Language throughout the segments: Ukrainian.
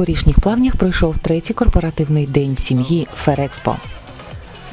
Горішніх плавнях пройшов третій корпоративний день сім'ї Ферекспо.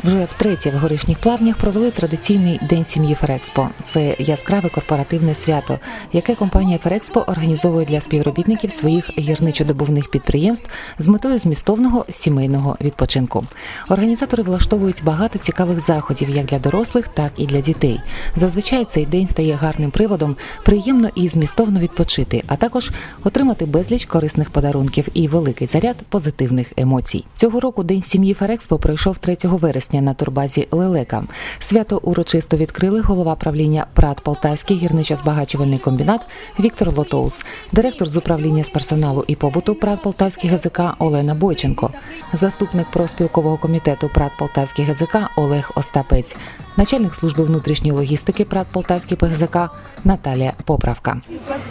Вже втретє в горішніх плавнях провели традиційний день сім'ї Ферекспо. Це яскраве корпоративне свято, яке компанія Ферекспо організовує для співробітників своїх гірничодобувних підприємств з метою змістовного сімейного відпочинку. Організатори влаштовують багато цікавих заходів як для дорослих, так і для дітей. Зазвичай цей день стає гарним приводом приємно і змістовно відпочити, а також отримати безліч корисних подарунків і великий заряд позитивних емоцій. Цього року День сім'ї Ферекспо пройшов 3 вересня на турбазі Лелека. Свято урочисто відкрили голова правління ПРАТ Полтавський гірничо-збагачувальний комбінат Віктор Лотоус, директор з управління з персоналу і побуту ПРАТ Полтавський ГЗК Олена Бойченко, заступник проспілкового комітету ПРАТ Полтавський ГЗК Олег Остапець, начальник служби внутрішньої логістики ПРАТ Полтавський ПГЗК Наталія Поправка.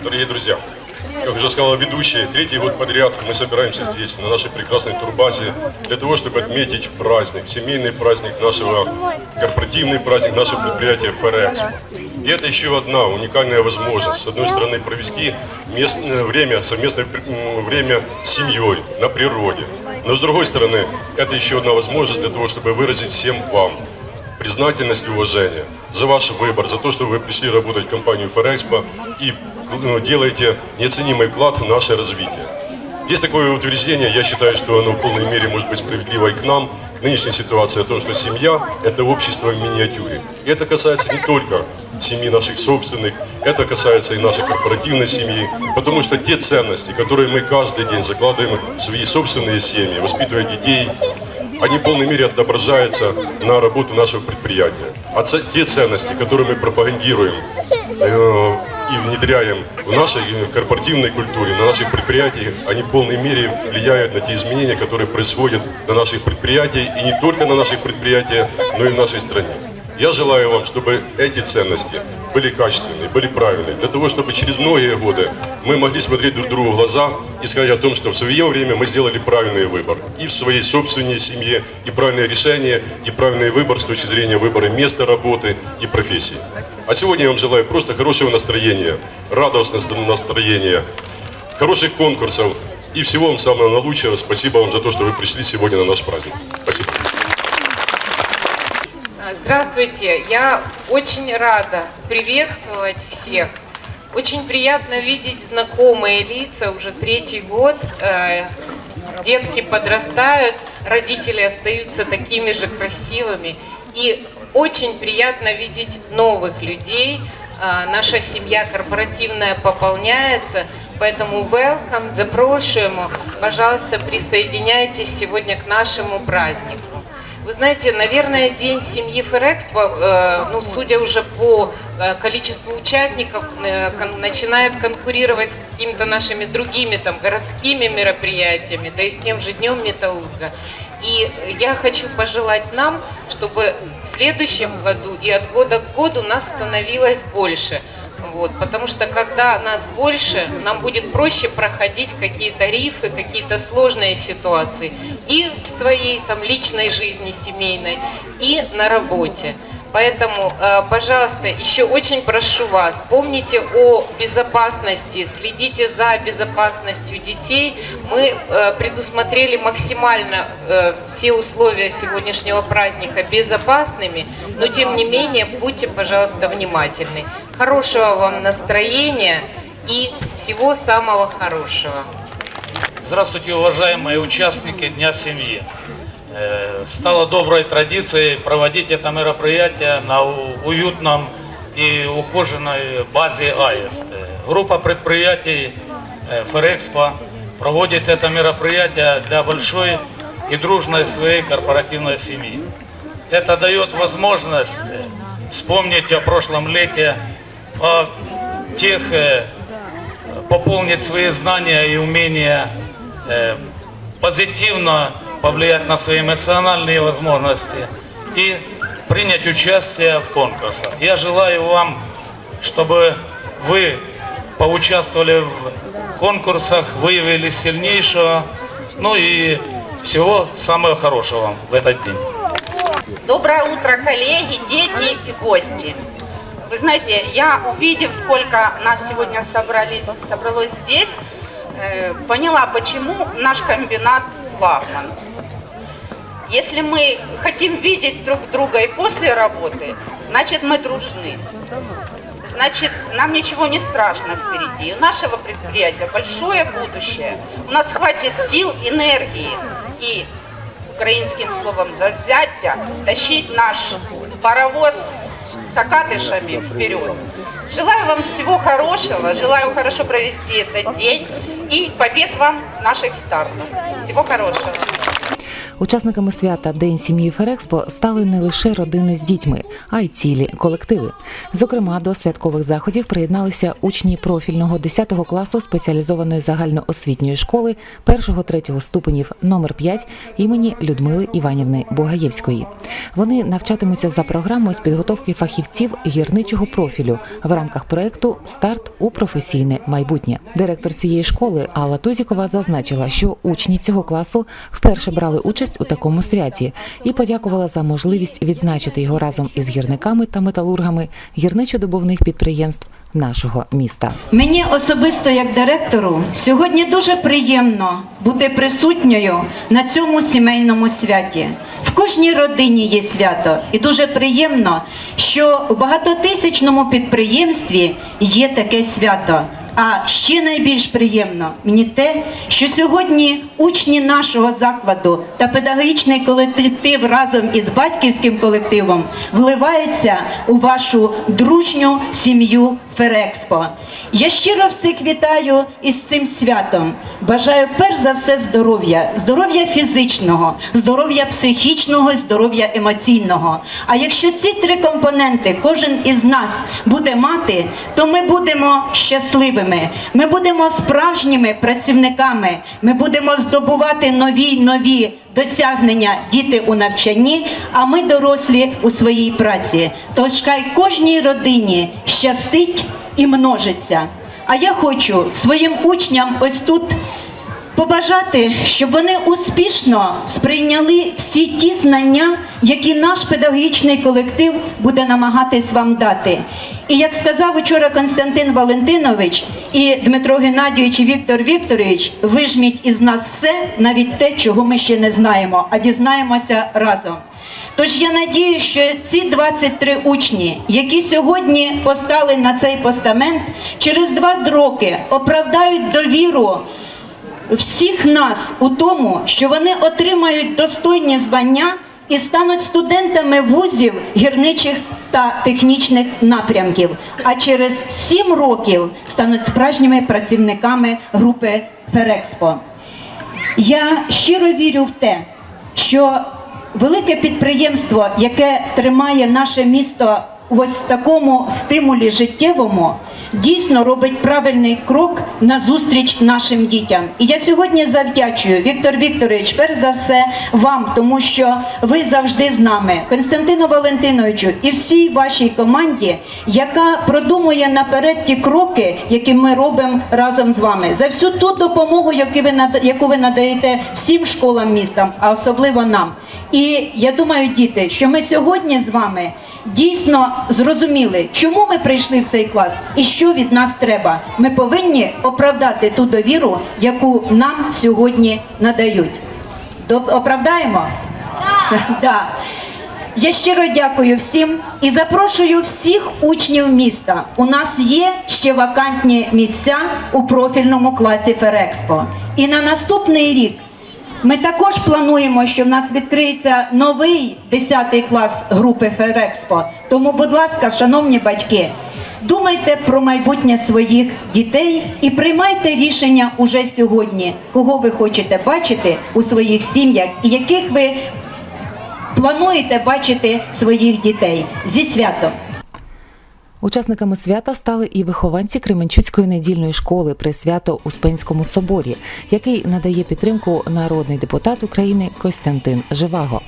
Дорогие друзья, как уже сказала ведущая, третий год подряд мы собираемся здесь, на нашей прекрасной турбазе, для того, чтобы отметить праздник, семейный праздник нашего, корпоративный праздник нашего предприятия «Фэрэкспо». И это еще одна уникальная возможность, с одной стороны, провести местное время, совместное время с семьей на природе, но с другой стороны, это еще одна возможность для того, чтобы выразить всем вам признательность и уважение за ваш выбор, за то, что вы пришли работать в компанию Форекспо и ну, делаете неоценимый вклад в наше развитие. Есть такое утверждение, я считаю, что оно в полной мере может быть справедливо и к нам, к нынешней ситуации, о том, что семья – это общество в миниатюре. И это касается не только семьи наших собственных, это касается и нашей корпоративной семьи, потому что те ценности, которые мы каждый день закладываем в свои собственные семьи, воспитывая детей, они в полной мере отображаются на работу нашего предприятия. А ц- те ценности, которые мы пропагандируем э, и внедряем в нашей э, корпоративной культуре, на наших предприятиях, они в полной мере влияют на те изменения, которые происходят на наших предприятиях, и не только на наших предприятиях, но и в нашей стране. Я желаю вам, чтобы эти ценности были качественные, были правильные, для того, чтобы через многие годы мы могли смотреть друг другу в глаза и сказать о том, что в свое время мы сделали правильный выбор и в своей собственной семье, и правильное решение, и правильный выбор с точки зрения выбора места работы и профессии. А сегодня я вам желаю просто хорошего настроения, радостного настроения, хороших конкурсов и всего вам самого наилучшего. Спасибо вам за то, что вы пришли сегодня на наш праздник. Спасибо. Здравствуйте, я очень рада приветствовать всех. Очень приятно видеть знакомые лица уже третий год. Э, Детки подрастают, родители остаются такими же красивыми. И очень приятно видеть новых людей. Э, Наша семья корпоративная пополняется, поэтому welcome, запрошуємо. Пожалуйста, присоединяйтесь сегодня к нашему празднику. Вы знаете, наверное, День семьи Фэрэкспо, э, ну, судя уже по э, количеству участников, э, начинает конкурировать с какими-то нашими другими там городскими мероприятиями, да и с тем же Днем Металлурга. И я хочу пожелать нам, чтобы в следующем году и от года к году нас становилось больше. Вот, потому что когда нас больше, нам будет проще проходить какие-то рифы, какие-то сложные ситуации и в своей там личной жизни семейной, и на работе. Поэтому, э, пожалуйста, еще очень прошу вас, помните о безопасности, следите за безопасностью детей. Мы э, предусмотрели максимально э, все условия сегодняшнего праздника безопасными, но тем не менее будьте, пожалуйста, внимательны. Хорошего вам настроения и всего самого хорошего. Здравствуйте, уважаемые участники Дня семьи. Э, Стало доброй традицией проводить это мероприятие на уютном и ухоженной базе АЭСТ. Э, Группа предприятий э, Ферекспо проводит это мероприятие для большой и дружной своей корпоративной семьи. Это дает возможность вспомнить о прошлом лете, о тех э, пополнить свои знания и умения, э, позитивно повлиять на свои эмоциональные возможности и принять участие в конкурсах. Я желаю вам, чтобы вы поучаствовали в конкурсах, выявили сильнейшего, ну и всего самого хорошего вам в этот день. Доброе утро, коллеги, дети и гости. Вы знаете, я увидев, сколько нас сегодня собрались, собралось здесь, э, поняла, почему наш комбинат флагман. Если мы хотим видеть друг друга и после работы, значит мы дружны. Значит, нам ничего не страшно впереди. У нашего предприятия большое будущее. У нас хватит сил, энергии и украинским словом завзятия тащить наш паровоз с вперед. Желаю вам всего хорошего, желаю хорошо провести этот день и побед вам наших стартов. Всего хорошего. Учасниками свята День сім'ї Ферекспо стали не лише родини з дітьми, а й цілі колективи. Зокрема, до святкових заходів приєдналися учні профільного 10 класу спеціалізованої загальноосвітньої школи 1-3 ступенів номер 5 імені Людмили Іванівни Богаєвської. Вони навчатимуться за програмою з підготовки фахівців гірничого профілю в рамках проекту Старт у професійне майбутнє. Директор цієї школи Алла Тузікова зазначила, що учні цього класу вперше брали участь у такому святі і подякувала за можливість відзначити його разом із гірниками та металургами гірничо-добувних підприємств нашого міста. Мені особисто як директору сьогодні дуже приємно бути присутньою на цьому сімейному святі. В кожній родині є свято, і дуже приємно, що у багатотисячному підприємстві є таке свято. А ще найбільш приємно мені те, що сьогодні учні нашого закладу та педагогічний колектив разом із батьківським колективом вливаються у вашу дружню сім'ю Ферекспо. Я щиро всіх вітаю із цим святом. Бажаю перш за все здоров'я, здоров'я фізичного, здоров'я психічного, здоров'я емоційного. А якщо ці три компоненти кожен із нас буде мати, то ми будемо щасливими. Ми будемо справжніми працівниками. Ми будемо здобувати нові нові досягнення діти у навчанні, а ми дорослі у своїй праці. Тож хай кожній родині щастить і множиться. А я хочу своїм учням ось тут побажати, щоб вони успішно сприйняли всі ті знання, які наш педагогічний колектив буде намагатись вам дати. І як сказав учора Константин Валентинович і Дмитро Геннадійович і Віктор Вікторович, вижміть із нас все, навіть те, чого ми ще не знаємо, а дізнаємося разом. Тож я надію, що ці 23 учні, які сьогодні постали на цей постамент, через два роки оправдають довіру всіх нас у тому, що вони отримають достойні звання і стануть студентами вузів гірничих та технічних напрямків. А через сім років стануть справжніми працівниками групи Ферекспо. Я щиро вірю в те, що велике підприємство, яке тримає наше місто в ось такому стимулі життєвому, дійсно робить правильний крок на зустріч нашим дітям. І я сьогодні завдячую Віктор Вікторович, перш за все вам, тому що ви завжди з нами, Константину Валентиновичу і всій вашій команді, яка продумує наперед ті кроки, які ми робимо разом з вами, за всю ту допомогу, яку ви надаєте всім школам міста, а особливо нам. І я думаю, діти, що ми сьогодні з вами дійсно зрозуміли, чому ми прийшли в цей клас і що від нас треба. Ми повинні оправдати ту довіру, яку нам сьогодні надають. Оправдаємо? Так. Да. Я щиро дякую всім і запрошую всіх учнів міста. У нас є ще вакантні місця у профільному класі Ферекспо. І на наступний рік ми також плануємо, що в нас відкриється новий 10 клас групи Ферекспо. Тому, будь ласка, шановні батьки, думайте про майбутнє своїх дітей і приймайте рішення уже сьогодні, кого ви хочете бачити у своїх сім'ях і яких ви плануєте бачити своїх дітей зі святом. Учасниками свята стали і вихованці Кременчуцької недільної школи при свято Успенському соборі, який надає підтримку народний депутат України Костянтин Живаго.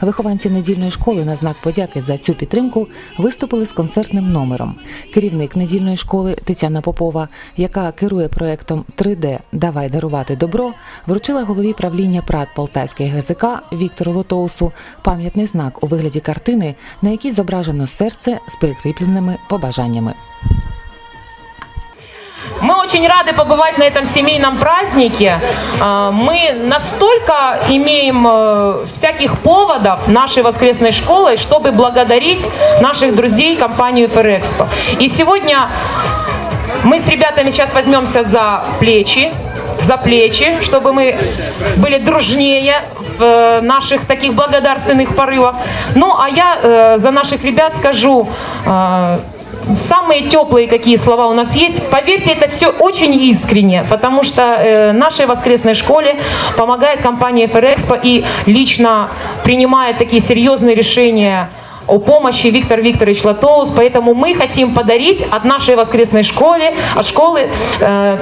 Вихованці недільної школи на знак подяки за цю підтримку виступили з концертним номером. Керівник недільної школи Тетяна Попова, яка керує проектом 3D Давай дарувати добро, вручила голові правління ПРАТ Полтавської ГЗК Віктору Лотоусу пам'ятний знак у вигляді картини, на якій зображено серце з прикріпленими побажаннями. Мы очень рады побывать на этом семейном празднике. А, Мы настолько имеем э, всяких поводов нашей воскресной школой, чтобы благодарить наших друзей компанию Ферекспо. И сегодня мы с ребятами сейчас возьмемся за плечи, за плечи, чтобы мы были дружнее в э, наших таких благодарственных порывах. Ну, а я э, за наших ребят скажу самые теплые какие слова у нас есть. Поверьте, это все очень искренне, потому что э, нашей воскресной школе помогает компания Ферекспо и лично принимает такие серьезные решения о помощи Виктор Викторович Латоус, поэтому мы хотим подарить от нашей воскресной школы, от школы, э,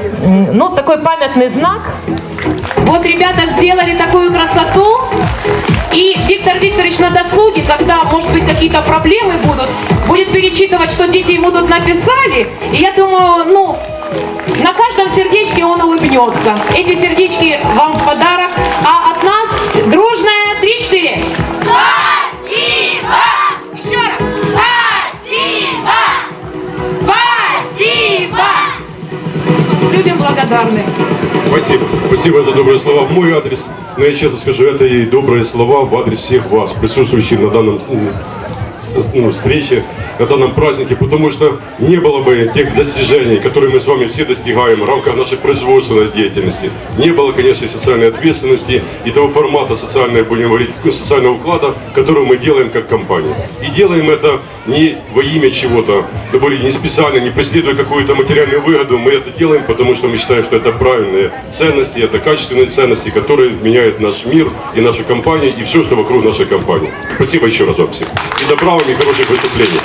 ну, такой памятный знак. Вот ребята сделали такую красоту, и Виктор Викторович на досуге, когда, может быть, какие-то проблемы будут, будет перечитывать, что дети ему тут написали, и я думаю, ну, на каждом сердечке он улыбнется. Эти сердечки вам в подарок, а от нас дружная 3-4. Еще раз. Спасибо! Спасибо! Людям благодарны. Спасибо. Спасибо за добрые слова в мой адрес. Но я честно скажу, это и добрые слова в адрес всех вас, присутствующих на данном м, с- ну, встрече, на данном празднике, потому что не было бы тех достижений, которые мы с вами все достигаем в рамках нашей производственной деятельности. Не было, конечно, социальной ответственности и того формата социальной, будем говорить, социального уклада, который мы делаем как компания. И делаем это не во имя чего-то, да более не специально, не преследуя какую-то материальную выгоду, мы это делаем, потому что мы считаем, что это правильные ценности, это качественные ценности, которые меняют наш мир и нашу компанию, и все, что вокруг нашей компании. Спасибо еще раз вам всем. И добра вам, и хороших выступлений.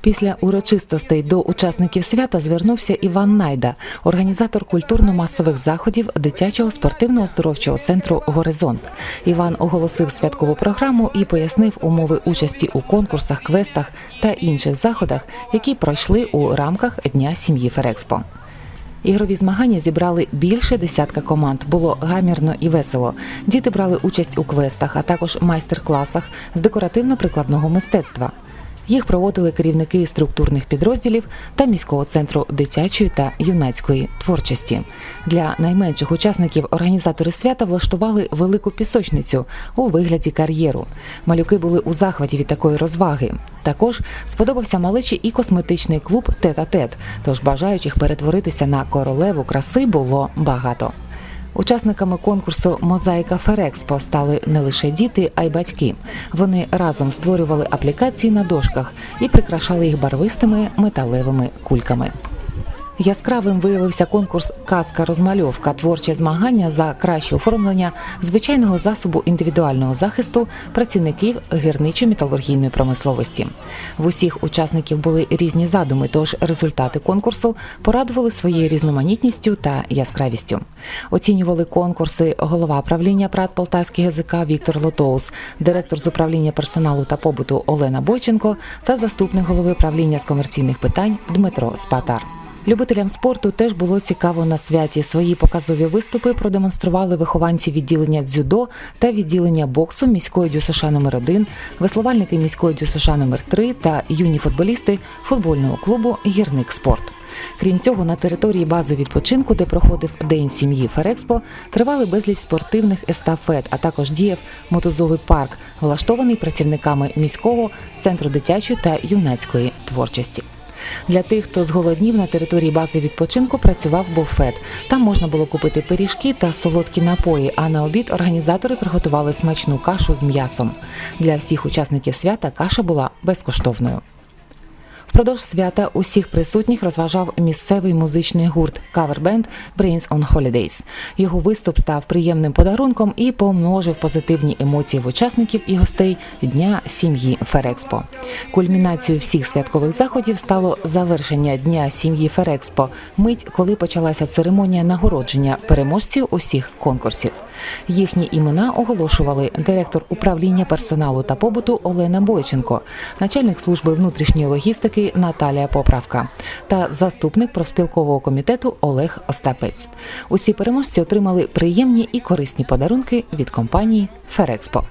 Після урочистостей до учасників свята звернувся Іван Найда, організатор культурно-масових заходів дитячого спортивно-оздоровчого центру Горизонт. Іван оголосив святкову програму і пояснив умови участі у конкурсах, квестах та інших заходах, які пройшли у рамках Дня сім'ї Ферекспо. Ігрові змагання зібрали більше десятка команд. Було гамірно і весело. Діти брали участь у квестах, а також майстер-класах з декоративно-прикладного мистецтва. Їх проводили керівники структурних підрозділів та міського центру дитячої та юнацької творчості. Для найменших учасників організатори свята влаштували велику пісочницю у вигляді кар'єру. Малюки були у захваті від такої розваги. Також сподобався малечі і косметичний клуб Тет-а-тет, тож бажаючих перетворитися на королеву краси було багато. Учасниками конкурсу Мозаїка Ферекспо стали не лише діти, а й батьки. Вони разом створювали аплікації на дошках і прикрашали їх барвистими металевими кульками. Яскравим виявився конкурс Казка розмальовка творче змагання за краще оформлення звичайного засобу індивідуального захисту працівників гірничо-металургійної промисловості. В усіх учасників були різні задуми, тож результати конкурсу порадували своєю різноманітністю та яскравістю. Оцінювали конкурси голова правління ПРАТ Полтавський ГЗК Віктор Лотоус, директор з управління персоналу та побуту Олена Бойченко та заступник голови правління з комерційних питань Дмитро Спатар. Любителям спорту теж було цікаво на святі. Свої показові виступи продемонстрували вихованці відділення дзюдо та відділення боксу міської ДЮСШ номер 1 веслувальники міської ДЮСШ номер 3 та юні футболісти футбольного клубу Гірник Спорт. Крім цього, на території бази відпочинку, де проходив День сім'ї Ферекспо, тривали безліч спортивних естафет, а також діяв мотузовий парк, влаштований працівниками міського центру дитячої та юнацької творчості. Для тих, хто зголоднів на території бази відпочинку, працював буфет. Там можна було купити пиріжки та солодкі напої. А на обід організатори приготували смачну кашу з м'ясом. Для всіх учасників свята каша була безкоштовною. Впродовж свята усіх присутніх розважав місцевий музичний гурт кавербенд Brains on Holidays. Його виступ став приємним подарунком і помножив позитивні емоції в учасників і гостей дня сім'ї Ферекспо. Кульмінацією всіх святкових заходів стало завершення дня сім'ї Ферекспо, мить, коли почалася церемонія нагородження переможців усіх конкурсів. Їхні імена оголошували директор управління персоналу та побуту Олена Бойченко, начальник служби внутрішньої логістики Наталія Поправка та заступник профспілкового комітету Олег Остапець. Усі переможці отримали приємні і корисні подарунки від компанії Ферекспо.